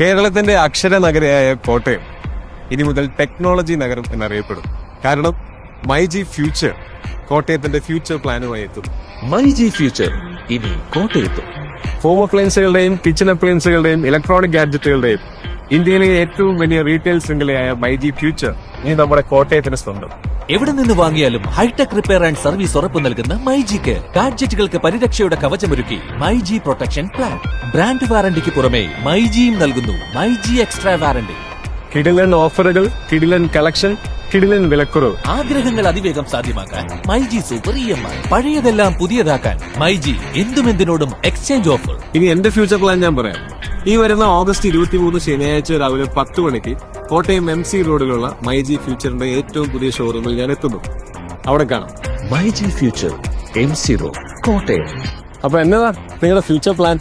കേരളത്തിന്റെ അക്ഷര നഗരയായ കോട്ടയം ഇനി മുതൽ ടെക്നോളജി നഗരം എന്നറിയപ്പെടും. കാരണം മൈ ജി ഫ്യൂച്ചർ കോട്ടയത്തിന്റെ ഫ്യൂച്ചർ പ്ലാനുമായി എത്തും. മൈ ജി ഫ്യൂച്ചർ ഇനി കോട്ടയത്തും. ഹോം അപ്ലയൻസുകളുടെയും കിച്ചൺ അപ്ലയൻസുകളുടെയും ഇലക്ട്രോണിക് ഗാഡ്ജറ്റുകളുടെയും ഇന്ത്യയിലെ ഏറ്റവും വലിയ റീറ്റെയിൽ ശൃംഖലയായ മൈ ജി ഫ്യൂച്ചർ ഇനി നമ്മുടെ കോട്ടയത്തിന് സ്വന്തം. എവിടെ നിന്ന് വാങ്ങിയാലും hi tech repair and service ഉറപ്പ് നൽകുന്ന മൈജിക്ക്. ഗാഡ്ജറ്റുകൾക്ക് പരിരക്ഷയുടെ കവചമൊരുക്കി മൈജി പ്രൊട്ടക്ഷൻ പ്ലാൻ. ബ്രാൻഡ് വാറണ്ടിക്ക് പുറമെ മൈജിയും നൽകുന്നു മൈജി എക്സ്ട്രാ വാറണ്ടി. കിടിലൻ ഓഫറുകൾ കിടിലൻ കളക്ഷൻ കിടിലൻ വിലക്കുറവ്. ആഗ്രഹങ്ങൾ അതിവേഗം സാധ്യമാക്കാൻ MyG super E M I. പഴയതെല്ലാം പുതിയതാക്കാൻ മൈജി എന്തുമെന്തിനോടും എക്സ്ചേഞ്ച് ഓഫർ ഇനി എന്റെ ഫ്യൂച്ചർ പ്ലാൻ ഞാൻ പറയാം. ഈ വരുന്ന ഓഗസ്റ്റ് ഇരുപത്തി മൂന്ന് ശനിയാഴ്ച രാവിലെ പത്ത് മണിക്ക് കോട്ടയം എം സി റോഡിലുള്ള മൈ ജി ഫ്യൂച്ചറിന്റെ ഏറ്റവും പുതിയ ഷോറൂമിൽ ഞാൻ എത്തുന്നു. അവിടെ കാണാം. MyG future M C road Kottayam. അപ്പൊ എന്നതാ? നിങ്ങളുടെ ഫ്യൂച്ചർ പ്ലാൻ